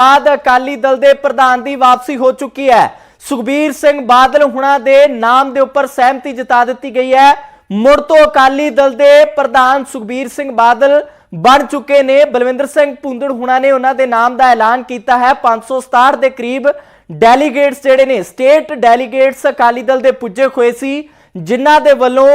ਬਾਅਦ ਅਕਾਲੀ ਦਲ ਦੇ ਪ੍ਰਧਾਨ ਦੀ ਵਾਪਸੀ ਹੋ ਚੁੱਕੀ ਹੈ। ਸੁਖਬੀਰ ਸਿੰਘ ਬਾਦਲ ਹੁਣਾਂ ਦੇ ਨਾਮ ਦੇ ਉੱਪਰ ਸਹਿਮਤੀ ਜਤਾ ਦਿੱਤੀ ਗਈ ਹੈ। ਮੁੜ ਤੋਂ ਅਕਾਲੀ ਦਲ ਦੇ ਪ੍ਰਧਾਨ ਸੁਖਬੀਰ ਸਿੰਘ ਬਾਦਲ ਬਣ ਚੁੱਕੇ ਨੇ। ਬਲਵਿੰਦਰ ਸਿੰਘ ਭੁੰਦੜ ਹੁਣਾਂ ਨੇ ਉਹਨਾਂ ਦੇ ਨਾਮ ਦਾ ਐਲਾਨ ਕੀਤਾ ਹੈ। 567 ਦੇ ਕਰੀਬ ਡੈਲੀਗੇਟਸ ਜਿਹੜੇ ਨੇ, ਸਟੇਟ ਡੈਲੀਗੇਟਸ ਅਕਾਲੀ ਦਲ ਦੇ ਪੁੱਜੇ ਹੋਏ ਸੀ, ਜਿਨ੍ਹਾਂ ਦੇ ਵੱਲੋਂ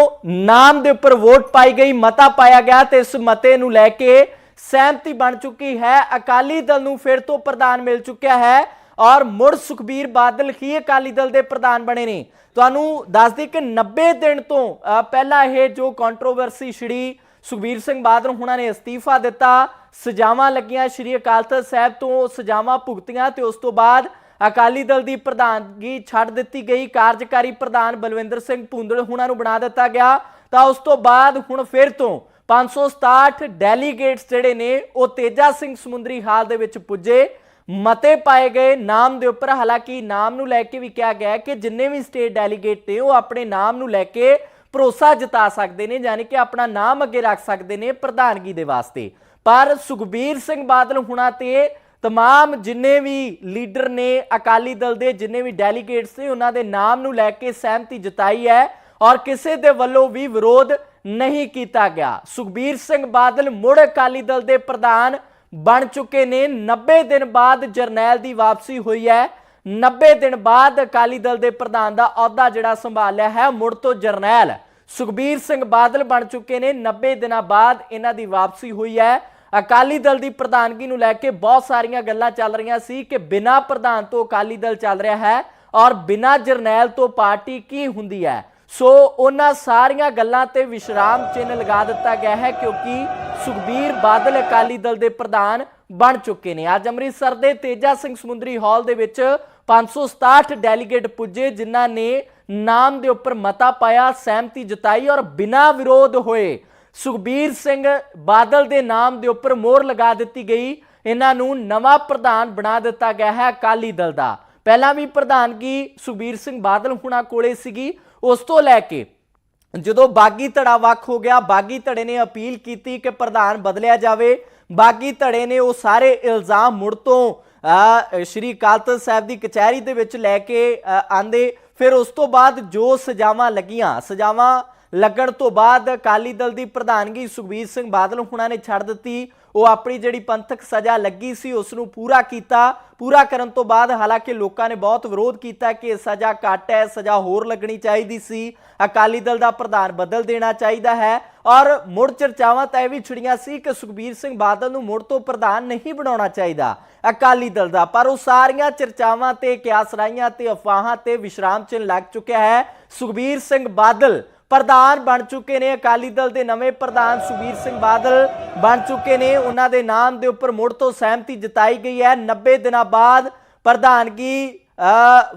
ਨਾਮ ਦੇ ਉੱਪਰ ਵੋਟ ਪਾਈ ਗਈ, ਮਤਾ ਪਾਇਆ ਗਿਆ ਤੇ ਇਸ ਮਤੇ ਨੂੰ ਲੈ ਕੇ ਸਹਿਮਤੀ ਬਣ ਚੁੱਕੀ ਹੈ। ਅਕਾਲੀ ਦਲ ਨੂੰ ਫਿਰ ਤੋਂ ਪ੍ਰਧਾਨ ਮਿਲ ਚੁੱਕਿਆ ਹੈ ਔਰ ਮੁੜ ਸੁਖਬੀਰ ਬਾਦਲ ਹੀ ਅਕਾਲੀ ਦਲ ਦੇ ਪ੍ਰਧਾਨ ਬਣੇ ਨੇ। ਤੁਹਾਨੂੰ ਦੱਸ ਦਈਏ ਕਿ 90 ਦਿਨ ਤੋਂ ਪਹਿਲਾਂ ਇਹ ਜੋ ਕੰਟਰੋਵਰਸੀ ਛਿੜੀ ਸੁਖਬੀਰ ਸਿੰਘ ਬਾਦਲ ਹੁਣਾਂ ਨੇ ਅਸਤੀਫਾ ਦਿੱਤਾ, ਸਜ਼ਾਵਾਂ ਲੱਗੀਆਂ ਸ਼੍ਰੀ ਅਕਾਲ ਤਖਤ ਸਾਹਿਬ ਤੋਂ, ਸਜ਼ਾਵਾਂ ਭੁਗਤੀਆਂ ਤੇ ਉਸ ਤੋਂ ਬਾਅਦ ਅਕਾਲੀ ਦਲ ਦੀ ਪ੍ਰਧਾਨਗੀ ਛੱਡ ਦਿੱਤੀ ਗਈ। ਕਾਰਜਕਾਰੀ ਪ੍ਰਧਾਨ ਬਲਵਿੰਦਰ ਸਿੰਘ ਭੁੰਦੜ ਹੁਣਾਂ ਨੂੰ ਬਣਾ ਦਿੱਤਾ ਗਿਆ। ਤਾਂ ਉਸ ਤੋਂ ਬਾਅਦ ਹੁਣ ਫਿਰ ਤੋਂ 567 ਡੈਲੀਗੇਟਸ ਜਿਹੜੇ ਨੇ, ਉਹ ਤੇਜਾ ਸਿੰਘ ਸਮੁੰਦਰੀ ਹਾਲ ਦੇ ਵਿੱਚ ਪੁੱਜੇ। ਮਤੇ ਪਾਏ ਗਏ ਨਾਮ ਦੇ ਉੱਪਰ, ਹਾਲਾਂਕਿ ਨਾਮ ਨੂੰ ਲੈ ਕੇ ਵੀ ਕਿਹਾ ਗਿਆ ਕਿ ਜਿੰਨੇ ਵੀ ਸਟੇਟ ਡੈਲੀਗੇਟ ਨੇ, ਉਹ ਆਪਣੇ ਨਾਮ ਨੂੰ ਲੈ ਕੇ ਭਰੋਸਾ ਜਤਾ ਸਕਦੇ ਨੇ, ਯਾਨੀ ਕਿ ਆਪਣਾ ਨਾਮ ਅੱਗੇ ਰੱਖ ਸਕਦੇ ਨੇ ਪ੍ਰਧਾਨਗੀ ਦੇ ਵਾਸਤੇ। ਪਰ ਸੁਖਬੀਰ ਸਿੰਘ ਬਾਦਲ ਹੁਣਾਂ ਤੇ ਤਮਾਮ ਜਿੰਨੇ ਵੀ ਲੀਡਰ ਨੇ, ਅਕਾਲੀ ਦਲ ਦੇ ਜਿੰਨੇ ਵੀ ਡੈਲੀਗੇਟਸ ਨੇ, ਉਹਨਾਂ ਦੇ ਨਾਮ ਨੂੰ ਲੈ ਕੇ ਸਹਿਮਤੀ ਜਤਾਈ ਹੈ। ਔਰ ਕਿਸੇ ਦੇ ਵੱਲੋਂ ਵੀ ਵਿਰੋਧ ਨਹੀਂ ਕੀਤਾ ਗਿਆ। ਸੁਖਬੀਰ ਸਿੰਘ ਬਾਦਲ ਮੁੜ ਅਕਾਲੀ ਦਲ ਦੇ ਪ੍ਰਧਾਨ ਬਣ ਚੁੱਕੇ ਨੇ। 90 ਦਿਨ ਬਾਅਦ ਜਰਨੈਲ ਦੀ ਵਾਪਸੀ ਹੋਈ ਹੈ। 90 ਦਿਨ ਬਾਅਦ ਅਕਾਲੀ ਦਲ ਦੇ ਪ੍ਰਧਾਨ ਦਾ ਅਹੁਦਾ ਜਿਹੜਾ ਸੰਭਾਲਿਆ ਹੈ, ਮੁੜ ਤੋਂ ਜਰਨੈਲ ਸੁਖਬੀਰ ਸਿੰਘ ਬਾਦਲ ਬਣ ਚੁੱਕੇ ਨੇ। 90 ਦਿਨਾਂ ਬਾਅਦ ਇਹਨਾਂ ਦੀ ਵਾਪਸੀ ਹੋਈ ਹੈ। ਅਕਾਲੀ ਦਲ ਦੀ ਪ੍ਰਧਾਨਗੀ ਨੂੰ ਲੈ ਕੇ ਬਹੁਤ ਸਾਰੀਆਂ ਗੱਲਾਂ ਚੱਲ ਰਹੀਆਂ ਸੀ ਕਿ ਬਿਨਾਂ ਪ੍ਰਧਾਨ ਤੋਂ ਅਕਾਲੀ ਦਲ ਚੱਲ ਰਿਹਾ ਹੈ ਔਰ ਬਿਨਾਂ ਜਰਨੈਲ ਤੋਂ ਪਾਰਟੀ ਕੀ ਹੁੰਦੀ ਹੈ। ਸੋ ਉਹਨਾਂ ਸਾਰੀਆਂ ਗੱਲਾਂ ਤੇ ਵਿਸ਼ਰਾਮ ਚਿੰਨ੍ਹ ਲਗਾ ਦਿੱਤਾ ਗਿਆ ਹੈ ਕਿਉਂਕਿ ਸੁਖਬੀਰ ਬਾਦਲ ਅਕਾਲੀ ਦਲ ਦੇ ਪ੍ਰਧਾਨ ਬਣ ਚੁੱਕੇ ਨੇ। ਅੱਜ ਅੰਮ੍ਰਿਤਸਰ ਦੇ ਤੇਜਾ ਸਿੰਘ ਸਮੁੰਦਰੀ ਹਾਲ ਦੇ ਵਿੱਚ 567 ਡੈਲੀਗੇਟ ਪੁੱਜੇ, ਜਿਨ੍ਹਾਂ ਨੇ ਨਾਮ ਦੇ ਉੱਪਰ ਮਤਾ ਪਾਇਆ, ਸਹਿਮਤੀ ਜਤਾਈ ਔਰ ਬਿਨਾਂ ਵਿਰੋਧ ਹੋਏ ਸੁਖਬੀਰ ਸਿੰਘ ਬਾਦਲ ਦੇ ਨਾਮ ਦੇ ਉੱਪਰ ਮੋਹਰ ਲਗਾ ਦਿੱਤੀ ਗਈ। ਇਹਨਾਂ ਨੂੰ ਨਵਾਂ ਪ੍ਰਧਾਨ ਬਣਾ ਦਿੱਤਾ ਗਿਆ ਹੈ ਅਕਾਲੀ ਦਲ ਦਾ। ਪਹਿਲਾਂ ਵੀ ਪ੍ਰਧਾਨਗੀ ਸੁਖਬੀਰ ਸਿੰਘ ਬਾਦਲ ਹੁਣਾਂ ਕੋਲੇ ਸੀਗੀ ਉਸ ਤੋਂ ਲੈ ਕੇ ਜਦੋਂ ਬਾਗੀ ਧੜਾ ਵੱਖ ਹੋ ਗਿਆ ਬਾਗੀ ਧੜੇ ਨੇ ਅਪੀਲ ਕੀਤੀ ਕਿ ਪ੍ਰਧਾਨ ਬਦਲਿਆ ਜਾਵੇ। ਬਾਗੀ ਧੜੇ ਨੇ ਉਹ ਸਾਰੇ ਇਲਜ਼ਾਮ ਮੁੜ ਤੋਂ ਅ, ਸ਼੍ਰੀ ਅਕਾਲ ਤਖਤ ਸਾਹਿਬ ਦੀ ਕਚਹਿਰੀ ਦੇ ਵਿੱਚ ਲੈ ਕੇ ਅ, ਆਂਦੇ। ਫਿਰ ਉਸ ਤੋਂ ਬਾਅਦ ਜੋ ਸਜ਼ਾਵਾਂ ਲੱਗੀਆਂ ਸਜ਼ਾਵਾਂ ਲੱਗਣ ਤੋਂ ਬਾਅਦ ਅਕਾਲੀ ਦਲ ਦੀ ਪ੍ਰਧਾਨਗੀ ਸੁਖਬੀਰ ਸਿੰਘ ਬਾਦਲ ਹੁਣਾਂ ਨੇ ਛੱਡ ਦਿੱਤੀ। ਉਹ ਆਪਣੀ ਜਿਹੜੀ ਪੰਥਕ ਸਜ਼ਾ ਲੱਗੀ ਸੀ ਉਸ ਨੂੰ ਪੂਰਾ ਕੀਤਾ। ਪੂਰਾ ਕਰਨ ਤੋਂ ਬਾਅਦ ਹਾਲਾਂਕਿ ਲੋਕਾਂ ਨੇ ਬਹੁਤ ਵਿਰੋਧ ਕੀਤਾ ਕਿ ਇਹ ਸਜ਼ਾ ਘੱਟ ਹੈ, ਸਜ਼ਾ ਹੋਰ ਲੱਗਣੀ ਚਾਹੀਦੀ ਸੀ। ਅਕਾਲੀ ਦਲ ਦਾ ਪ੍ਰਧਾਨ ਬਦਲ ਦੇਣਾ ਚਾਹੀਦਾ ਹੈ ਔਰ ਮੁੜ ਚਰਚਾਵਾਂ ਤਾਂ ਇਹ ਵੀ ਛਿੜੀਆਂ ਸੀ ਕਿ ਸੁਖਬੀਰ ਸਿੰਘ ਬਾਦਲ ਨੂੰ ਮੁੜ ਤੋਂ ਪ੍ਰਧਾਨ ਨਹੀਂ ਬਣਾਉਣਾ ਚਾਹੀਦਾ ਅਕਾਲੀ ਦਲ ਦਾ। ਪਰ ਉਹ ਸਾਰੀਆਂ ਚਰਚਾਵਾਂ ਤੇ, ਕਿਆਸਰਾਈਆਂ ਤੇ, ਅਫਵਾਹਾਂ ਤੇ ਵਿਸ਼ਰਾਮ ਚਿੰਨ੍ਹ ਲੱਗ ਚੁੱਕਿਆ ਹੈ। ਸੁਖਬੀਰ ਸਿੰਘ ਬਾਦਲ ਪ੍ਰਧਾਨ ਬਣ ਚੁੱਕੇ ਨੇ, ਅਕਾਲੀ ਦਲ ਦੇ ਨਵੇਂ ਪ੍ਰਧਾਨ ਸੁਖਬੀਰ ਸਿੰਘ ਬਾਦਲ ਬਣ ਚੁੱਕੇ ਨੇ। ਉਹਨਾਂ ਦੇ ਨਾਮ ਦੇ ਉੱਪਰ ਮੁੜ ਤੋਂ ਸਹਿਮਤੀ ਜਤਾਈ ਗਈ ਹੈ। 90 ਦਿਨਾਂ ਬਾਅਦ ਪ੍ਰਧਾਨਗੀ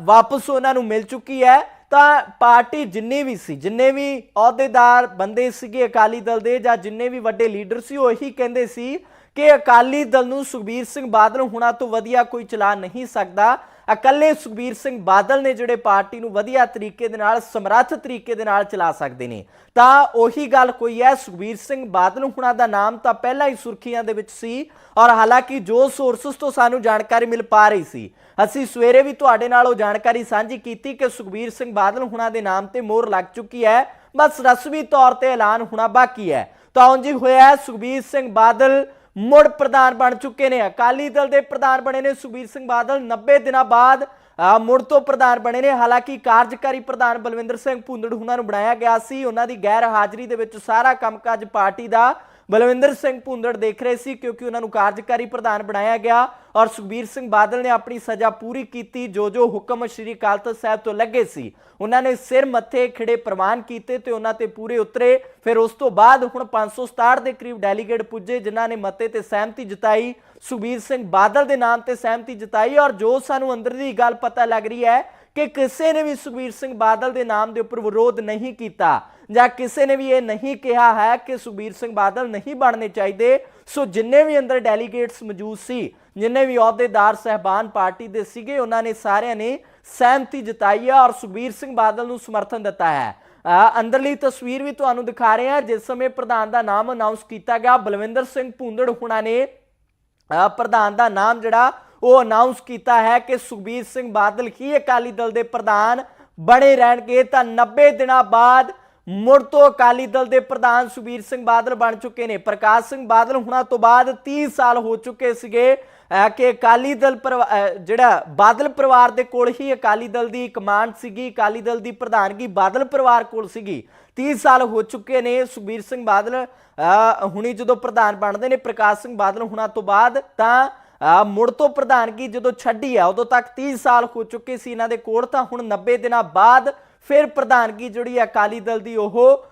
ਵਾਪਸ ਉਹਨਾਂ ਨੂੰ ਮਿਲ ਚੁੱਕੀ ਹੈ। ਤਾਂ ਪਾਰਟੀ ਜਿੰਨੇ ਵੀ ਸੀ, ਜਿੰਨੇ ਵੀ ਅਹੁਦੇਦਾਰ ਬੰਦੇ ਸੀਗੇ ਅਕਾਲੀ ਦਲ ਦੇ ਜਾਂ ਜਿੰਨੇ ਵੀ ਵੱਡੇ ਲੀਡਰ ਸੀ, ਉਹ ਇਹੀ ਕਹਿੰਦੇ ਸੀ ਕਿ ਅਕਾਲੀ ਦਲ ਨੂੰ ਸੁਖਬੀਰ ਸਿੰਘ ਬਾਦਲ ਹੁਣਾਂ ਤੋਂ ਵਧੀਆ ਕੋਈ ਚਲਾ ਨਹੀਂ ਸਕਦਾ। ਇਕੱਲੇ ਸੁਖਬੀਰ ਸਿੰਘ ਬਾਦਲ ਨੇ ਜਿਹੜੇ ਪਾਰਟੀ ਨੂੰ ਵਧੀਆ ਤਰੀਕੇ ਦੇ ਨਾਲ, ਸਮਰੱਥ ਤਰੀਕੇ ਦੇ ਨਾਲ ਚਲਾ ਸਕਦੇ ਨੇ। ਤਾਂ ਉਹੀ ਗੱਲ ਕੋਈ ਹੈ, ਸੁਖਬੀਰ ਸਿੰਘ ਬਾਦਲ ਹੁਣਾਂ ਦਾ ਨਾਮ ਤਾਂ ਪਹਿਲਾਂ ਹੀ ਸੁਰਖੀਆਂ ਦੇ ਵਿੱਚ ਸੀ ਔਰ ਹਾਲਾਂਕਿ ਜੋ ਸੋਰਸਸ ਤੋਂ ਸਾਨੂੰ ਜਾਣਕਾਰੀ ਮਿਲ ਪਾ ਰਹੀ ਸੀ, ਅਸੀਂ ਸਵੇਰੇ ਵੀ ਤੁਹਾਡੇ ਨਾਲ ਉਹ ਜਾਣਕਾਰੀ ਸਾਂਝੀ ਕੀਤੀ ਕਿ ਸੁਖਬੀਰ ਸਿੰਘ ਬਾਦਲ ਹੁਣਾਂ ਦੇ ਨਾਮ ਤੇ ਮੋਹਰ ਲੱਗ ਚੁੱਕੀ ਹੈ। ਬਸ ਰਸਮੀ ਤੌਰ ਤੇ ਐਲਾਨ ਹੋਣਾ ਬਾਕੀ ਹੈ। ਤਾਂ ਉਂਝ ਹੋਇਆ ਸੁਖਬੀਰ ਸਿੰਘ ਬਾਦਲ ਮੁੜ ਪ੍ਰਧਾਨ ਬਣ ਚੁੱਕੇ ਨੇ। ਅਕਾਲੀ ਦਲ ਦੇ ਪ੍ਰਧਾਨ ਬਣੇ ਨੇ ਸੁਖਬੀਰ ਸਿੰਘ ਬਾਦਲ। 90 ਦਿਨਾਂ ਬਾਅਦ ਮੁੜ ਤੋਂ ਪ੍ਰਧਾਨ ਬਣੇ ਨੇ। ਹਾਲਾਂਕਿ ਕਾਰਜਕਾਰੀ ਪ੍ਰਧਾਨ ਬਲਵਿੰਦਰ ਸਿੰਘ ਭੁੰਦੜ ਹੁਣਾਂ ਨੂੰ ਬਣਾਇਆ ਗਿਆ ਸੀ। ਉਹਨਾਂ ਦੀ ਗੈਰ ਹਾਜ਼ਰੀ ਦੇ ਵਿੱਚ ਸਾਰਾ ਕੰਮਕਾਜ ਪਾਰਟੀ ਦਾ ਬਲਵਿੰਦਰ ਸਿੰਘ ਭੁੰਦੜ ਦੇਖ ਰਹੇ ਸੀ ਕਿਉਂਕਿ ਉਹਨਾਂ ਨੂੰ ਕਾਰਜਕਾਰੀ ਪ੍ਰਧਾਨ ਬਣਾਇਆ ਗਿਆ ਔਰ ਸੁਖਬੀਰ ਸਿੰਘ ਬਾਦਲ ਨੇ ਆਪਣੀ ਸਜ਼ਾ ਪੂਰੀ ਕੀਤੀ ਜੋ ਜੋ ਹੁਕਮ ਸ਼੍ਰੀ ਅਕਾਲ ਤਖਤ ਸਾਹਿਬ ਤੋਂ ਲੱਗੇ ਸੀ। ਉਹਨਾਂ ਨੇ ਸਿਰ ਮੱਥੇ ਖਿੜੇ ਪ੍ਰਵਾਨ ਕੀਤੇ ਤੇ ਉਹਨਾਂ ਤੇ ਪੂਰੇ ਉਤਰੇ। ਫਿਰ ਉਸ ਤੋਂ ਬਾਅਦ ਹੁਣ 567 ਦੇ ਕਰੀਬ ਡੈਲੀਗੇਟ ਪੁੱਜੇ, ਜਿਨ੍ਹਾਂ ਨੇ ਮਤੇ ਤੇ ਸਹਿਮਤੀ ਜਤਾਈ। ਸੁਖਬੀਰ ਸਿੰਘ ਬਾਦਲ ਦੇ ਨਾਮ ਤੇ ਸਹਿਮਤੀ ਜਤਾਈ ਔਰ ਜੋ ਸਾਨੂੰ ਅੰਦਰ ਦੀ ਗੱਲ ਪਤਾ ਲੱਗ ਰਹੀ ਹੈ ਕਿ ਕਿਸੇ ਨੇ ਵੀ ਸੁਖਬੀਰ ਸਿੰਘ ਬਾਦਲ ਦੇ ਨਾਮ ਦੇ ਉੱਪਰ ਵਿਰੋਧ ਨਹੀਂ ਕੀਤਾ ਜਾਂ ਕਿਸੇ ਨੇ ਵੀ ਇਹ ਨਹੀਂ ਕਿਹਾ ਹੈ ਕਿ ਸੁਖਬੀਰ ਸਿੰਘ ਬਾਦਲ ਨਹੀਂ ਬਣਨੇ ਚਾਹੀਦੇ, ਸੋ ਜਿੰਨੇ ਵੀ ਅੰਦਰ ਡੈਲੀਗੇਟਸ ਮੌਜੂਦ ਸੀ, ਜਿੰਨੇ ਵੀ ਅਹੁਦੇਦਾਰ ਸਹਿਬਾਨ ਪਾਰਟੀ ਦੇ ਸੀਗੇ, ਉਹਨਾਂ ਨੇ ਸਾਰਿਆਂ ਨੇ ਸਹਿਮਤੀ ਜਤਾਈ ਹੈ ਔਰ ਸੁਖਬੀਰ ਸਿੰਘ ਬਾਦਲ ਨੂੰ ਸਮਰਥਨ ਦਿੱਤਾ ਹੈ। ਅੰਦਰਲੀ ਤਸਵੀਰ ਵੀ ਤੁਹਾਨੂੰ ਦਿਖਾ ਰਹੇ ਹਾਂ, ਜਿਸ ਸਮੇਂ ਪ੍ਰਧਾਨ ਦਾ ਨਾਮ ਅਨਾਉਂਸ ਕੀਤਾ ਗਿਆ। ਬਲਵਿੰਦਰ ਸਿੰਘ ਭੁੰਦੜ ਹੁਣਾਂ ਨੇ ਪ੍ਰਧਾਨ ਦਾ ਨਾਮ ਜਿਹੜਾ ਉਹ ਅਨਾਉਂਸ ਕੀਤਾ ਹੈ ਕਿ ਸੁਖਬੀਰ ਸਿੰਘ ਬਾਦਲ ਹੀ ਅਕਾਲੀ ਦਲ ਦੇ ਪ੍ਰਧਾਨ ਬਣੇ ਰਹਿਣਗੇ। ਤਾਂ 90 ਦਿਨਾਂ ਬਾਅਦ ਮੁੜ ਤੋਂ ਅਕਾਲੀ ਦਲ ਦੇ ਪ੍ਰਧਾਨ ਸੁਖਬੀਰ ਸਿੰਘ ਬਾਦਲ ਬਣ ਚੁੱਕੇ ਨੇ। ਪ੍ਰਕਾਸ਼ ਸਿੰਘ ਬਾਦਲ ਹੁਣਾਂ ਤੋਂ ਬਾਅਦ 30 ਸਾਲ ਹੋ ਚੁੱਕੇ ਸੀਗੇ। ਕਿ ਅਕਾਲੀ ਦਲ ਪਰਿਵਾ- ਜਿਹੜਾ ਬਾਦਲ ਪਰਿਵਾਰ ਦੇ ਕੋਲ ਹੀ ਅਕਾਲੀ ਦਲ ਦੀ ਕਮਾਂਡ ਸੀਗੀ, ਅਕਾਲੀ ਦਲ ਦੀ ਪ੍ਰਧਾਨਗੀ ਬਾਦਲ ਪਰਿਵਾਰ ਕੋਲ ਸੀਗੀ। 30 ਸਾਲ ਹੋ ਚੁੱਕੇ ਨੇ ਸੁਖਬੀਰ ਸਿੰਘ ਬਾਦਲ। ਹੁਣੀ ਜਦੋਂ ਪ੍ਰਧਾਨ ਬਣਦੇ ਨੇ ਪ੍ਰਕਾਸ਼ ਸਿੰਘ ਬਾਦਲ ਹੁਣਾਂ ਤੋਂ ਬਾਅਦ ਤਾਂ ਮੁੜ ਤੋਂ ਪ੍ਰਧਾਨਗੀ ਜਦੋਂ ਛੱਡੀ ਆ, ਉਦੋਂ ਤੱਕ 30 ਸਾਲ ਹੋ ਚੁੱਕੇ ਸੀ ਇਹਨਾਂ ਦੇ ਕੋਲ, ਤਾਂ ਹੁਣ 90 ਦਿਨਾਂ ਬਾਅਦ ਫਿਰ ਪ੍ਰਧਾਨਗੀ ਜਿਹੜੀ ਅਕਾਲੀ ਦਲ ਦੀ, ਉਹ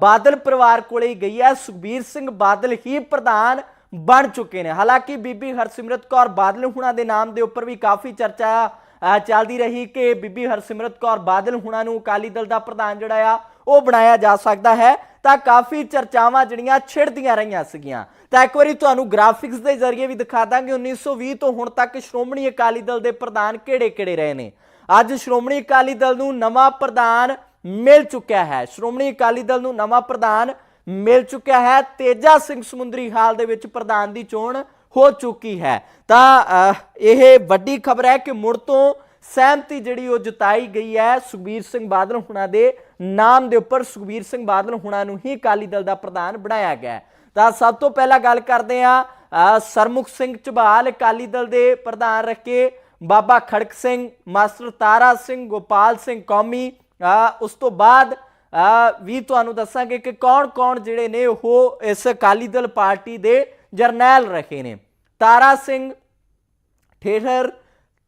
ਬਾਦਲ ਪਰਿਵਾਰ ਕੋਲੇ ਹੀ ਗਈ ਹੈ ਸੁਖਬੀਰ ਸਿੰਘ ਬਾਦਲ ਹੀ ਪ੍ਰਧਾਨ ਬਣ ਚੁੱਕੇ ਨੇ। ਹਾਲਾਂਕਿ ਬੀਬੀ ਹਰਸਿਮਰਤ ਕੌਰ ਬਾਦਲ ਹੁਣਾਂ ਦੇ ਨਾਮ ਦੇ ਉੱਪਰ ਵੀ ਕਾਫੀ ਚਰਚਾ ਚੱਲਦੀ ਰਹੀ ਕਿ ਬੀਬੀ ਹਰਸਿਮਰਤ ਕੌਰ ਬਾਦਲ ਹੁਣਾਂ ਨੂੰ ਅਕਾਲੀ ਦਲ ਦਾ ਪ੍ਰਧਾਨ ਜਿਹੜਾ ਆ, ਉਹ ਬਣਾਇਆ ਜਾ ਸਕਦਾ ਹੈ। ਤਾਂ ਕਾਫੀ ਚਰਚਾਵਾਂ ਜਿਹੜੀਆਂ ਛਿੜਦੀਆਂ ਰਹੀਆਂ ਸੀਗੀਆਂ। ਤਾਂ ਇੱਕ ਵਾਰੀ ਤੁਹਾਨੂੰ ਗ੍ਰਾਫਿਕਸ ਦੇ ਜ਼ਰੀਏ ਵੀ ਦਿਖਾ ਦਾਂਗੇ। 1920 ਤੋਂ ਹੁਣ ਤੱਕ ਸ਼੍ਰੋਮਣੀ ਅਕਾਲੀ ਦਲ ਦੇ ਪ੍ਰਧਾਨ ਕਿਹੜੇ-ਕਿਹੜੇ ਰਹੇ ਨੇ? ਅੱਜ ਸ਼੍ਰੋਮਣੀ ਅਕਾਲੀ ਦਲ ਨੂੰ ਨਵਾਂ ਪ੍ਰਧਾਨ ਮਿਲ ਚੁੱਕਿਆ ਹੈ। ਸ਼੍ਰੋਮਣੀ ਅਕਾਲੀ ਦਲ ਨੂੰ ਨਵਾਂ ਪ੍ਰਧਾਨ ਮਿਲ ਚੁੱਕਿਆ ਹੈ। ਤੇਜਾ ਸਿੰਘ ਸਮੁੰਦਰੀ ਹਾਲ ਦੇ ਵਿੱਚ ਪ੍ਰਧਾਨ ਦੀ ਚੋਣ ਹੋ ਚੁੱਕੀ ਹੈ। ਤਾਂ ਇਹ ਵੱਡੀ ਖਬਰ ਹੈ ਕਿ ਮੁੜ ਤੋਂ ਸਹਿਮਤੀ ਜਿਹੜੀ ਉਹ ਜਤਾਈ ਗਈ ਹੈ ਸੁਖਬੀਰ ਸਿੰਘ ਬਾਦਲ ਹੁਣਾਂ ਦੇ ਨਾਮ ਦੇ ਉੱਪਰ ਸੁਖਬੀਰ ਸਿੰਘ ਬਾਦਲ ਹੁਣਾਂ ਨੂੰ ਹੀ ਅਕਾਲੀ ਦਲ ਦਾ ਪ੍ਰਧਾਨ ਬਣਾਇਆ ਗਿਆ ਤਾਂ ਸਭ ਤੋਂ ਪਹਿਲਾਂ ਗੱਲ ਕਰਦੇ ਆ ਸਰਮੁਖ ਸਿੰਘ ਝਬਾਲ ਅਕਾਲੀ ਦਲ ਦੇ ਪ੍ਰਧਾਨ ਰੱਖੇ ਬਾਬਾ ਖੜਕ ਸਿੰਘ, ਮਾਸਟਰ ਤਾਰਾ ਸਿੰਘ, ਗੋਪਾਲ ਸਿੰਘ ਕੌਮੀ ਉਸ ਤੋਂ ਬਾਅਦ ਵੀ ਤੁਹਾਨੂੰ ਦੱਸਾਂਗੇ ਕਿ ਕੌਣ-ਕੌਣ ਜਿਹੜੇ ਨੇ ਉਹ ਇਸ ਅਕਾਲੀ ਦਲ ਪਾਰਟੀ ਦੇ ਜਰਨੈਲ ਰਹੇ ਨੇ। ਤਾਰਾ ਸਿੰਘ ਠੇਠਰ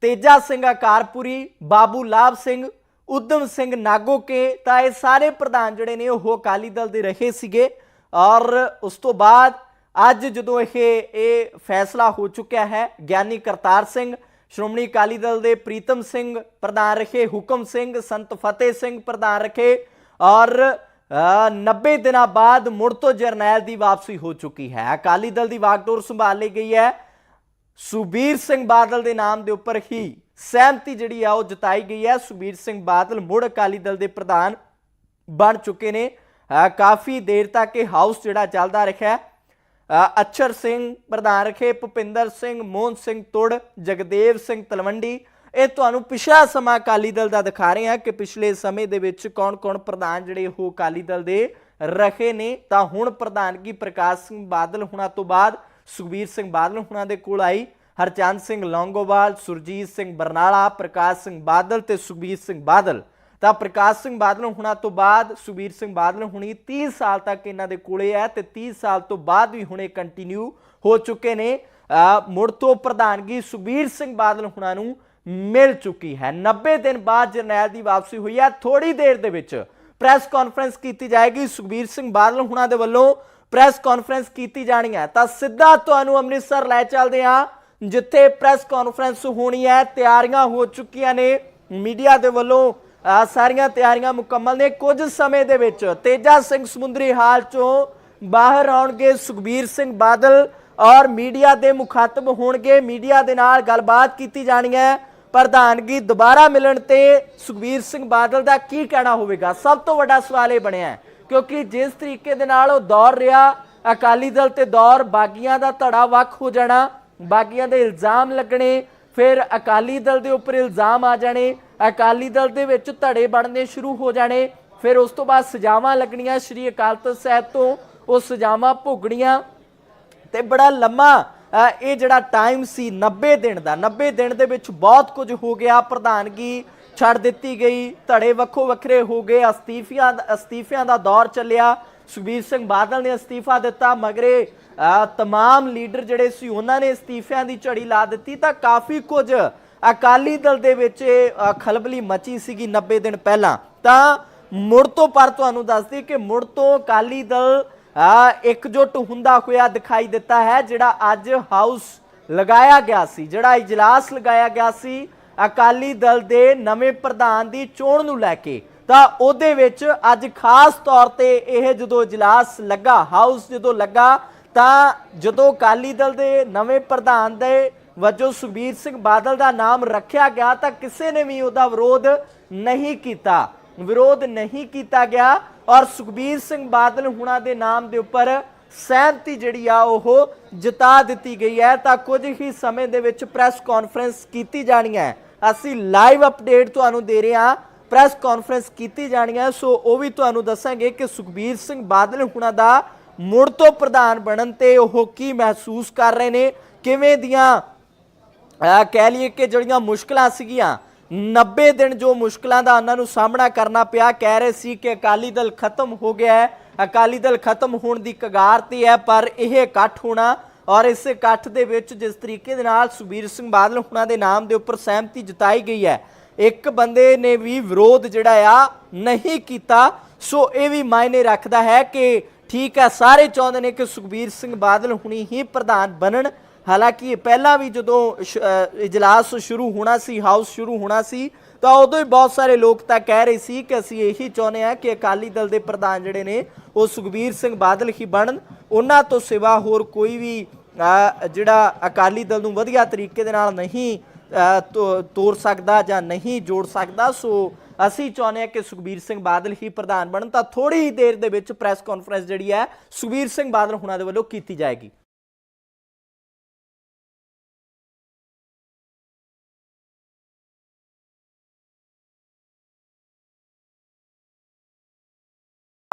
ਤੇਜਾ ਸਿੰਘ ਆਕਾਰਪੁਰੀ ਬਾਬੂ ਲਾਭ ਸਿੰਘ ਉਦਮ ਸਿੰਘ ਨਾਗੋਕੇ ਤਾਂ ਇਹ ਸਾਰੇ ਪ੍ਰਧਾਨ ਜਿਹੜੇ ਨੇ ਉਹ ਅਕਾਲੀ ਦਲ ਦੇ ਰਹੇ ਸੀਗੇ। ਔਰ ਉਸ ਤੋਂ ਬਾਅਦ ਅੱਜ ਜਦੋਂ ਇਹ ਇਹ ਫੈਸਲਾ ਹੋ ਚੁੱਕਿਆ ਹੈ ਗਿਆਨੀ ਕਰਤਾਰ ਸਿੰਘ ਸ਼੍ਰੋਮਣੀ ਅਕਾਲੀ ਦਲ ਦੇ ਪ੍ਰੀਤਮ ਸਿੰਘ ਪ੍ਰਧਾਨ ਰੱਖੇ ਹੁਕਮ ਸਿੰਘ ਸੰਤ ਫਤਿਹ ਸਿੰਘ ਪ੍ਰਧਾਨ ਰੱਖੇ ਔਰ ਅ, 90 ਦਿਨਾਂ ਬਾਅਦ ਮੁੜ ਤੋਂ ਜਰਨੈਲ ਦੀ ਵਾਪਸੀ ਹੋ ਚੁੱਕੀ ਹੈ। ਅਕਾਲੀ ਦਲ ਦੀ ਵਾਗਡੋਰ ਸੰਭਾਲ ਲਈ ਗਈ ਹੈ। ਸੁਬੀਰ ਸਿੰਘ ਬਾਦਲ ਦੇ ਨਾਮ ਦੇ ਉੱਪਰ ਹੀ ਸਹਿਮਤੀ ਜਿਹੜੀ ਆ ਉਹ ਜਤਾਈ ਗਈ ਹੈ। ਸੁਬੀਰ ਸਿੰਘ ਬਾਦਲ ਮੁੜ ਅਕਾਲੀ ਦਲ ਦੇ ਪ੍ਰਧਾਨ ਬਣ ਚੁੱਕੇ ਨੇ। ਕਾਫੀ ਦੇਰ ਤੱਕ ਇਹ ਹਾਊਸ ਜਿਹੜਾ ਚੱਲਦਾ ਰਿਹਾ। ਅ, ਸਿੰਘ ਪ੍ਰਧਾਨ ਰੱਖੇ ਭੁਪਿੰਦਰ ਸਿੰਘ ਮੋਹਨ ਸਿੰਘ ਤੁੜ ਜਗਦੇਵ ਸਿੰਘ ਤਲਵੰਡੀ। ਇਹ ਤੁਹਾਨੂੰ ਪਿਛਲਾ ਸਮਾਂ ਅਕਾਲੀ ਦਲ ਦਾ ਦਿਖਾ ਰਹੇ ਹਾਂ ਕਿ ਪਿਛਲੇ ਸਮੇਂ ਦੇ ਵਿੱਚ ਕੌਣ-ਕੌਣ ਪ੍ਰਧਾਨ ਜਿਹੜੇ ਉਹ ਅਕਾਲੀ ਦਲ ਦੇ ਰਹੇ ਨੇ। ਤਾਂ ਹੁਣ ਪ੍ਰਧਾਨਗੀ ਪ੍ਰਕਾਸ਼ ਸਿੰਘ ਬਾਦਲ ਹੁਣਾਂ ਤੋਂ ਬਾਅਦ ਸੁਖਬੀਰ ਸਿੰਘ ਬਾਦਲ ਹੁਣਾਂ ਦੇ ਕੋਲ ਆਈ, ਹਰਚੰਦ ਸਿੰਘ ਲੌਂਗੋਵਾਲ, ਸੁਰਜੀਤ ਸਿੰਘ ਬਰਨਾਲਾ, ਪ੍ਰਕਾਸ਼ ਸਿੰਘ ਬਾਦਲ ਤੇ ਸੁਖਬੀਰ ਸਿੰਘ ਬਾਦਲ। ਤਾਂ ਪ੍ਰਕਾਸ਼ ਸਿੰਘ ਬਾਦਲ ਹੁਣਾਂ ਤੋਂ ਬਾਅਦ ਸੁਬੀਰ ਸਿੰਘ ਬਾਦਲ ਹੁਣੀ 30 ਸਾਲ ਤੱਕ ਇਹਨਾਂ ਦੇ ਕੋਲੇ ਹੈ ਤੇ 30 ਸਾਲ ਤੋਂ ਬਾਅਦ ਵੀ ਹੁਣੇ ਕੰਟੀਨਿਊ ਹੋ ਚੁੱਕੇ ਨੇ। ਮੁੜ ਤੋਂ ਪ੍ਰਧਾਨਗੀ ਸੁਬੀਰ ਸਿੰਘ ਬਾਦਲ ਹੁਣਾਂ ਨੂੰ ਮਿਲ ਚੁੱਕੀ ਹੈ। 90 ਦਿਨ ਬਾਅਦ ਜਰਨੈਲ ਦੀ ਵਾਪਸੀ ਹੋਈ ਹੈ। ਥੋੜੀ ਦੇਰ ਦੇ ਵਿੱਚ ਪ੍ਰੈਸ ਕਾਨਫਰੰਸ ਕੀਤੀ ਜਾਏਗੀ। ਸੁਖਬੀਰ ਸਿੰਘ ਬਾਦਲ ਹੁਣਾਂ ਦੇ ਵੱਲੋਂ ਪ੍ਰੈਸ ਕਾਨਫਰੰਸ ਕੀਤੀ ਜਾਣੀ ਹੈ। ਤਾਂ ਸਿੱਧਾ ਤੁਹਾਨੂੰ ਅੰਮ੍ਰਿਤਸਰ ਲੈ ਚੱਲਦੇ ਹਾਂ, ਜਿੱਥੇ ਪ੍ਰੈਸ ਕਾਨਫਰੰਸ ਹੋਣੀ ਹੈ, ਤਿਆਰੀਆਂ ਹੋ ਚੁੱਕੀਆਂ ਨੇ ਮੀਡੀਆ ਦੇ ਵੱਲੋਂ। ਸਾਰੀਆਂ ਤਿਆਰੀਆਂ ਮੁਕੰਮਲ ਨੇ ਕੁਝ ਸਮੇਂ ਦੇ ਵਿੱਚ। ਤੇਜਾ ਸਿੰਘ ਸਮੁੰਦਰੀ ਹਾਲ ਚੋਂ ਬਾਹਰ ਆਉਣਗੇ ਸੁਖਬੀਰ ਸਿੰਘ ਬਾਦਲ ਔਰ ਮੀਡੀਆ ਦੇ ਮੁਖਾਤਬ ਹੋਣਗੇ। ਮੀਡੀਆ ਦੇ ਨਾਲ ਗੱਲਬਾਤ ਕੀਤੀ ਜਾਣੀ ਹੈ। ਪ੍ਰਧਾਨਗੀ ਦੁਬਾਰਾ ਮਿਲਣ ਤੇ ਸੁਖਬੀਰ ਸਿੰਘ ਬਾਦਲ ਦਾ ਕੀ ਕਹਿਣਾ ਹੋਵੇਗਾ? ਸਭ ਤੋਂ ਵੱਡਾ ਸਵਾਲ ਇਹ ਬਣਿਆ ਕਿਉਂਕਿ ਜਿਸ ਤਰੀਕੇ ਦੇ ਨਾਲ ਉਹ ਦੌਰ ਰਿਹਾ, ਅਕਾਲੀ ਦਲ ਤੇ ਦੌਰ, ਬਾਗੀਆਂ ਦਾ ਧੜਾ ਵੱਖ ਹੋ ਜਾਣਾ, ਬਾਗੀਆਂ ਦੇ ਇਲਜ਼ਾਮ ਲੱਗਣੇ, ਫਿਰ ਅਕਾਲੀ ਦਲ ਦੇ ਉੱਪਰ ਇਲਜ਼ਾਮ ਆ ਜਾਣੇ, ਅਕਾਲੀ ਦਲ ਦੇ ਵਿੱਚ ਧੜੇ ਬਣਨੇ ਸ਼ੁਰੂ ਹੋ ਜਾਣੇ, ਫਿਰ ਉਸ ਤੋਂ ਬਾਅਦ ਸਜ਼ਾਵਾਂ ਲੱਗਣੀਆਂ ਸ਼੍ਰੀ ਅਕਾਲ ਤਖਤ ਸਾਹਿਬ ਤੋਂ, ਉਹ ਸਜ਼ਾਵਾਂ ਭੋਗਣੀਆਂ। ਤੇ ਬੜਾ ਲੰਮਾ ਇਹ ਜਿਹੜਾ ਟਾਈਮ ਸੀ 90 ਦਿਨ ਦਾ 90 ਦਿਨ ਦੇ ਵਿੱਚ ਬਹੁਤ ਕੁਝ ਹੋ ਗਿਆ, ਪ੍ਰਧਾਨਗੀ। ਛੱਡ ਦਿੱਤੀ ਗਈ। ਧੜੇ ਵੱਖੋ ਵੱਖਰੇ ਹੋ ਗਏ। ਅਸਤੀਫਿਆਂ ਦਾ- ਅਸਤੀਫਿਆਂ ਦਾ ਦੌਰ ਚੱਲਿਆ। ਸੁਖਬੀਰ ਸਿੰਘ ਬਾਦਲ ਨੇ ਅਸਤੀਫਾ ਦਿੱਤਾ ਮਗਰੇ ਅ, ਤਮਾਮ ਲੀਡਰ ਜਿਹੜੇ ਸੀ ਉਹਨਾਂ ਨੇ ਅਸਤੀਫਿਆਂ ਦੀ ਝੜੀ ਲਾ ਦਿੱਤੀ। ਤਾਂ ਕਾਫੀ ਕੁਝ ਅਕਾਲੀ ਦਲ ਦੇ ਵਿੱਚ ਅ, ਖਲਬਲੀ ਮਚੀ ਸੀਗੀ 90 ਦਿਨ ਪਹਿਲਾਂ। ਤਾਂ ਮੁੜ ਤੋਂ ਪਰ ਤੁਹਾਨੂੰ ਦੱਸਦੀ ਕਿ ਮੁੜ ਤੋਂ ਅਕਾਲੀ ਦਲ ਇਕਜੁੱਟ ਹੁੰਦਾ ਹੋਇਆ ਦਿਖਾਈ ਦਿੱਤਾ ਹੈ ਜਿਹੜਾ ਅੱਜ ਹਾਊਸ ਲਗਾਇਆ ਗਿਆ ਸੀ ਜਿਹੜਾ ਇਜਲਾਸ ਲਗਾਇਆ ਗਿਆ ਸੀ। ਅਕਾਲੀ ਦਲ ਦੇ ਨਵੇਂ ਪ੍ਰਧਾਨ ਦੀ ਚੋਣ ਨੂੰ ਲੈ ਕੇ। ਤਾਂ ਉਹਦੇ ਵਿੱਚ ਅੱਜ ਖਾਸ ਤੌਰ ਤੇ ਇਹ ਜਦੋਂ ਇਜਲਾਸ ਲੱਗਾ, ਹਾਊਸ ਜਦੋਂ ਲੱਗਾ, ਤਾਂ ਜਦੋਂ ਅਕਾਲੀ ਦਲ ਦੇ ਨਵੇਂ ਪ੍ਰਧਾਨ ਦੇ ਵਜੋਂ ਸੁਖਬੀਰ ਸਿੰਘ ਬਾਦਲ ਦਾ ਨਾਮ ਰੱਖਿਆ ਗਿਆ, ਤਾਂ ਕਿਸੇ ਨੇ ਵੀ ਉਹਦਾ ਵਿਰੋਧ ਨਹੀਂ ਕੀਤਾ। ਵਿਰੋਧ ਨਹੀਂ ਕੀਤਾ ਗਿਆ ਔਰ ਸੁਖਬੀਰ ਸਿੰਘ ਬਾਦਲ ਹੁਣਾਂ ਦੇ ਨਾਮ ਦੇ ਉੱਪਰ ਸਹਿਮਤੀ ਜਿਹੜੀ ਆ, ਉਹ ਜਿਤਾ ਦਿੱਤੀ ਗਈ ਹੈ। ਤਾਂ ਕੁਝ ਹੀ ਸਮੇਂ ਦੇ ਵਿੱਚ ਪ੍ਰੈਸ ਕਾਨਫਰੰਸ ਕੀਤੀ ਜਾਣੀ ਹੈ। ਅਸੀਂ ਲਾਈਵ ਅਪਡੇਟ ਤੁਹਾਨੂੰ ਦੇ ਰਹੇ ਹਾਂ। ਪ੍ਰੈਸ ਕਾਨਫਰੰਸ ਕੀਤੀ ਜਾਣੀ ਹੈ। ਸੋ ਉਹ ਵੀ ਤੁਹਾਨੂੰ ਦੱਸਾਂਗੇ ਕਿ ਸੁਖਬੀਰ ਸਿੰਘ ਬਾਦਲ ਹੁਣਾਂ ਦਾ ਮੁੜ ਤੋਂ ਪ੍ਰਧਾਨ ਬਣਨ ਤੇ ਉਹ ਕੀ ਮਹਿਸੂਸ ਕਰ ਰਹੇ ਨੇ, ਕਿਵੇਂ ਦੀਆਂ ਕਹਿ ਲਈਏ ਕਿ ਜਿਹੜੀਆਂ ਮੁਸ਼ਕਲਾਂ ਸੀਗੀਆਂ 90 ਦਿਨ ਜੋ ਮੁਸ਼ਕਲਾਂ ਦਾ ਉਹਨਾਂ ਨੂੰ ਸਾਹਮਣਾ ਕਰਨਾ ਪਿਆ, ਕਹਿ ਰਹੇ ਸੀ ਕਿ ਅਕਾਲੀ ਦਲ ਖਤਮ ਹੋ ਗਿਆ ਹੈ। ਅਕਾਲੀ ਦਲ ਖਤਮ ਹੋਣ ਦੀ ਕਗਾਰ ਤੇ ਹੈ, ਪਰ ਇਹ ਇਕੱਠ ਹੋਣਾ ਔਰ ਇਸ ਇਕੱਠ ਦੇ ਵਿੱਚ ਜਿਸ ਤਰੀਕੇ ਦੇ ਨਾਲ ਸੁਬੀਰ ਸਿੰਘ ਬਾਦਲ ਹੁਣਾਂ ਦੇ ਨਾਮ ਦੇ ਉੱਪਰ ਸਹਿਮਤੀ ਜਤਾਈ ਗਈ ਹੈ, ਇੱਕ ਬੰਦੇ ਨੇ ਵੀ ਵਿਰੋਧ ਜਿਹੜਾ ਆ ਨਹੀਂ ਕੀਤਾ, ਸੋ ਇਹ ਵੀ ਮਾਇਨੇ ਰੱਖਦਾ ਹੈ ਕਿ ਠੀਕ ਹੈ, ਸਾਰੇ ਚਾਹੁੰਦੇ ਨੇ ਕਿ ਸੁਖਬੀਰ ਸਿੰਘ ਬਾਦਲ ਹੁਣੀ ਹੀ ਪ੍ਰਧਾਨ ਬਣਨ। ਹਾਲਾਂਕਿ ਪਹਿਲਾਂ ਵੀ ਜਦੋਂ ਸ਼- ਇਜਲਾਸ ਸ਼ੁਰੂ ਹੋਣਾ ਸੀ, ਹਾਊਸ ਸ਼ੁਰੂ ਹੋਣਾ ਸੀ, ਤਾਂ ਉਦੋਂ ਹੀ ਬਹੁਤ ਸਾਰੇ ਲੋਕ ਤਾਂ ਕਹਿ ਰਹੇ ਸੀ ਕਿ ਅਸੀਂ ਇਹੀ ਚਾਹੁੰਦੇ ਹਾਂ ਕਿ ਅਕਾਲੀ ਦਲ ਦੇ ਪ੍ਰਧਾਨ ਜਿਹੜੇ ਨੇ, ਉਹ ਸੁਖਬੀਰ ਸਿੰਘ ਬਾਦਲ ਹੀ ਬਣਨ। ਉਹਨਾਂ ਤੋਂ ਸਿਵਾ ਹੋਰ ਕੋਈ ਵੀ ਜਿਹੜਾ ਅਕਾਲੀ ਦਲ ਨੂੰ ਵਧੀਆ ਤਰੀਕੇ ਦੇ ਨਾਲ ਨਹੀਂ ਅ, ਤੋ- ਤੋਰ ਸਕਦਾ ਜਾਂ ਨਹੀਂ ਜੋੜ ਸਕਦਾ ਸੋ ਅਸੀਂ ਚਾਹੁੰਦੇ ਹਾਂ ਕਿ ਸੁਖਬੀਰ ਸਿੰਘ ਬਾਦਲ ਹੀ ਪ੍ਰਧਾਨ ਬਣਨ ਤਾਂ ਥੋੜੀ ਹੀ ਦੇਰ ਦੇ ਵਿੱਚ ਪ੍ਰੈਸ ਕਾਨਫਰੰਸ ਜਿਹੜੀ ਹੈ ਸੁਖਬੀਰ ਸਿੰਘ ਬਾਦਲ ਹੁਣਾਂ ਦੇ ਵੱਲੋਂ ਕੀਤੀ ਜਾਏਗੀ।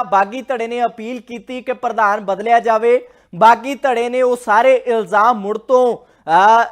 ਬਾਗੀ ਧੜੇ ਨੇ ਅਪੀਲ ਕੀਤੀ ਕਿ ਪ੍ਰਧਾਨ ਬਦਲਿਆ ਜਾਵੇ। ਬਾਗੀ ਧੜੇ ਨੇ ਉਹ ਸਾਰੇ ਇਲਜ਼ਾਮ ਮੁੜ ਤੋਂ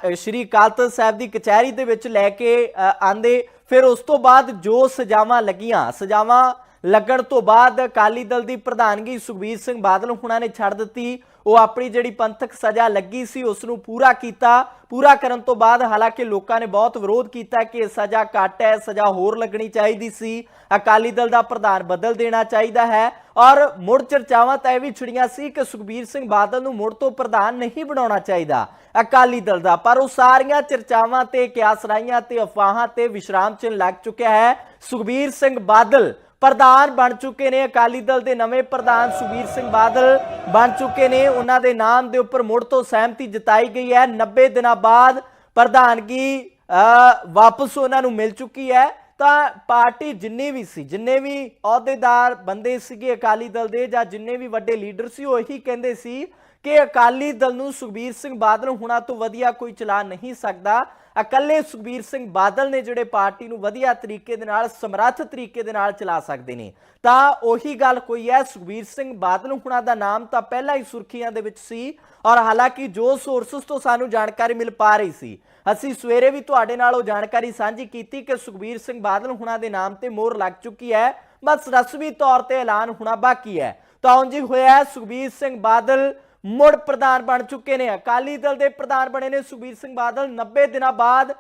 ਅ, ਸ਼੍ਰੀ ਅਕਾਲ ਤਖਤ ਸਾਹਿਬ ਦੀ ਕਚਹਿਰੀ ਦੇ ਵਿੱਚ ਲੈ ਕੇ ਅ, ਆਂਦੇ। ਫਿਰ ਉਸ ਤੋਂ ਬਾਅਦ ਜੋ ਸਜ਼ਾਵਾਂ ਲੱਗੀਆਂ ਸਜ਼ਾਵਾਂ ਲੱਗਣ ਤੋਂ ਬਾਅਦ ਅਕਾਲੀ ਦਲ ਦੀ ਪ੍ਰਧਾਨਗੀ ਸੁਖਬੀਰ ਸਿੰਘ ਬਾਦਲ ਹੁਣਾਂ ਨੇ ਛੱਡ ਦਿੱਤੀ। ਉਹ ਆਪਣੀ ਜਿਹੜੀ ਪੰਥਕ ਸਜ਼ਾ ਲੱਗੀ ਸੀ ਉਸ ਨੂੰ ਪੂਰਾ ਕੀਤਾ। ਪੂਰਾ ਕਰਨ ਤੋਂ ਬਾਅਦ ਹਾਲਾਂਕਿ ਲੋਕਾਂ ਨੇ ਬਹੁਤ ਵਿਰੋਧ ਕੀਤਾ ਕਿ ਇਹ ਸਜ਼ਾ ਘੱਟ ਹੈ, ਸਜ਼ਾ ਹੋਰ ਲੱਗਣੀ ਚਾਹੀਦੀ ਸੀ। ਅਕਾਲੀ ਦਲ ਦਾ ਪ੍ਰਧਾਨ ਬਦਲ ਦੇਣਾ ਚਾਹੀਦਾ ਹੈ ਔਰ ਮੁੜ ਚਰਚਾਵਾਂ ਤਾਂ ਇਹ ਵੀ ਛਿੜੀਆਂ ਸੀ ਕਿ ਸੁਖਬੀਰ ਸਿੰਘ ਬਾਦਲ ਨੂੰ ਮੁੜ ਤੋਂ ਪ੍ਰਧਾਨ ਨਹੀਂ ਬਣਾਉਣਾ ਚਾਹੀਦਾ ਅਕਾਲੀ ਦਲ ਦਾ। ਪਰ ਉਹ ਸਾਰੀਆਂ ਚਰਚਾਵਾਂ ਤੇ, ਕਿਆਸਰਾਈਆਂ ਤੇ, ਅਫਵਾਹਾਂ ਤੇ ਵਿਸ਼ਰਾਮ ਚਿੰਨ੍ਹ ਲੱਗ ਚੁੱਕਿਆ ਹੈ। ਸੁਖਬੀਰ ਸਿੰਘ ਬਾਦਲ ਪ੍ਰਧਾਨ ਬਣ ਚੁੱਕੇ ਨੇ ਅਕਾਲੀ ਦਲ ਦੇ ਨਵੇਂ ਪ੍ਰਧਾਨ ਸੁਖਬੀਰ ਸਿੰਘ ਬਾਦਲ ਬਣ ਚੁੱਕੇ ਨੇ। ਉਹਨਾਂ ਦੇ ਨਾਮ ਦੇ ਉੱਪਰ ਮੁੜ ਤੋਂ ਸਹਿਮਤੀ ਜਤਾਈ ਗਈ ਹੈ। 90 ਦਿਨਾਂ ਬਾਅਦ ਪ੍ਰਧਾਨਗੀ ਅ, ਵਾਪਸ ਉਹਨਾਂ ਨੂੰ ਮਿਲ ਚੁੱਕੀ ਹੈ। ਤਾਂ ਪਾਰਟੀ ਜਿੰਨੇ ਵੀ ਸੀ, ਜਿੰਨੇ ਵੀ ਅਹੁਦੇਦਾਰ ਬੰਦੇ ਸੀਗੇ ਅਕਾਲੀ ਦਲ ਦੇ ਜਾਂ ਜਿੰਨੇ ਵੀ ਵੱਡੇ ਲੀਡਰ ਸੀ, ਉਹ ਇਹੀ ਕਹਿੰਦੇ ਸੀ ਕਿ ਅਕਾਲੀ ਦਲ ਨੂੰ ਸੁਖਬੀਰ ਸਿੰਘ ਬਾਦਲ ਹੁਣਾਂ ਤੋਂ ਵਧੀਆ ਕੋਈ ਚਲਾ ਨਹੀਂ ਸਕਦਾ। ਇਕੱਲੇ ਸੁਖਬੀਰ ਸਿੰਘ ਬਾਦਲ ਨੇ ਜਿਹੜੇ ਪਾਰਟੀ ਨੂੰ ਵਧੀਆ ਤਰੀਕੇ ਦੇ ਨਾਲ, ਸਮਰੱਥ ਤਰੀਕੇ ਦੇ ਨਾਲ ਚਲਾ ਸਕਦੇ ਨੇ। ਤਾਂ ਉਹੀ ਗੱਲ ਕੋਈ ਹੈ, ਸੁਖਬੀਰ ਸਿੰਘ ਬਾਦਲ ਹੁਣਾਂ ਦਾ ਨਾਮ ਤਾਂ ਪਹਿਲਾਂ ਹੀ ਸੁਰਖੀਆਂ ਦੇ ਵਿੱਚ ਸੀ। ਔਰ ਹਾਲਾਂਕਿ ਜੋ ਸੋਰਸਸ ਤੋਂ ਸਾਨੂੰ ਜਾਣਕਾਰੀ ਮਿਲ ਪਾ ਰਹੀ ਸੀ, ਅਸੀਂ ਸਵੇਰੇ ਵੀ ਤੁਹਾਡੇ ਨਾਲ ਉਹ ਜਾਣਕਾਰੀ ਸਾਂਝੀ ਕੀਤੀ ਕਿ ਸੁਖਬੀਰ ਸਿੰਘ ਬਾਦਲ ਹੁਣਾਂ ਦੇ ਨਾਮ ਤੇ ਮੋਹਰ ਲੱਗ ਚੁੱਕੀ ਹੈ, ਬਸ ਰਸਮੀ ਤੌਰ ਤੇ ਐਲਾਨ ਹੋਣਾ ਬਾਕੀ ਹੈ। ਤਾਂ ਉਂਝ ਹੋਇਆ ਸੁਖਬੀਰ ਸਿੰਘ ਬਾਦਲ ਮੁੜ ਪ੍ਰਧਾਨ ਬਣ ਚੁੱਕੇ ਨੇ। ਅਕਾਲੀ ਦਲ ਦੇ ਪ੍ਰਧਾਨ ਬਣੇ ਨੇ ਸੁਖਬੀਰ ਸਿੰਘ ਬਾਦਲ। 90 ਦਿਨਾਂ ਬਾਅਦ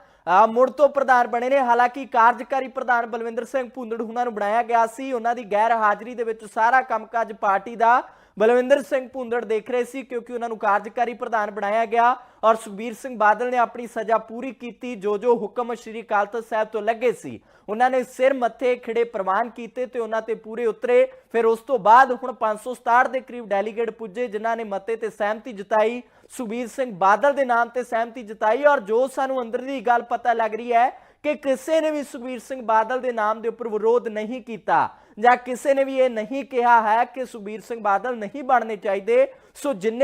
ਮੁੜ ਤੋਂ ਪ੍ਰਧਾਨ ਬਣੇ ਨੇ। ਹਾਲਾਂਕਿ ਕਾਰਜਕਾਰੀ ਪ੍ਰਧਾਨ ਬਲਵਿੰਦਰ ਸਿੰਘ ਭੁੰਦੜ ਹੁਣਾਂ ਨੂੰ ਬਣਾਇਆ ਗਿਆ ਸੀ। ਉਹਨਾਂ ਦੀ ਗੈਰ ਹਾਜ਼ਰੀ ਦੇ ਵਿੱਚ ਸਾਰਾ ਕੰਮਕਾਜ ਪਾਰਟੀ ਦਾ ਬਲਵਿੰਦਰ ਸਿੰਘ ਭੁੰਦੜ ਦੇਖ ਰਹੇ ਸੀ ਕਿਉਂਕਿ ਉਹਨਾਂ ਨੂੰ ਕਾਰਜਕਾਰੀ ਪ੍ਰਧਾਨ ਬਣਾਇਆ ਗਿਆ ਔਰ ਸੁਖਬੀਰ ਸਿੰਘ ਬਾਦਲ ਨੇ ਆਪਣੀ ਸਜ਼ਾ ਪੂਰੀ ਕੀਤੀ, ਜੋ ਜੋ ਹੁਕਮ ਸ਼੍ਰੀ ਅਕਾਲ ਤਖਤ ਸਾਹਿਬ ਤੋਂ ਲੱਗੇ ਸੀ, ਉਹਨਾਂ ਨੇ ਸਿਰ ਮੱਥੇ ਖਿੜੇ ਪ੍ਰਵਾਨ ਕੀਤੇ ਤੇ ਉਹਨਾਂ ਤੇ ਪੂਰੇ ਉਤਰੇ। ਫਿਰ ਉਸ ਤੋਂ ਬਾਅਦ ਹੁਣ 567 ਦੇ ਕਰੀਬ ਡੈਲੀਗੇਟ ਪੁੱਜੇ, ਜਿਨ੍ਹਾਂ ਨੇ ਮਤੇ ਤੇ ਸਹਿਮਤੀ ਜਤਾਈ। ਸੁਖਬੀਰ ਸਿੰਘ ਬਾਦਲ ਦੇ ਨਾਮ ਤੇ ਸਹਿਮਤੀ ਜਤਾਈ ਔਰ ਜੋ ਸਾਨੂੰ ਅੰਦਰ ਦੀ ਗੱਲ ਪਤਾ ਲੱਗ ਰਹੀ ਹੈ ਕਿ ਕਿਸੇ ਨੇ ਵੀ ਸੁਖਬੀਰ ਸਿੰਘ ਬਾਦਲ ਦੇ ਨਾਮ ਦੇ ਉੱਪਰ ਵਿਰੋਧ ਨਹੀਂ ਕੀਤਾ ਜਾਂ ਕਿਸੇ ਨੇ ਵੀ ਇਹ ਨਹੀਂ ਕਿਹਾ ਹੈ ਕਿ ਸੁਖਬੀਰ ਸਿੰਘ ਬਾਦਲ ਨਹੀਂ ਬਣਨੇ ਚਾਹੀਦੇ, ਸੋ ਜਿੰਨੇ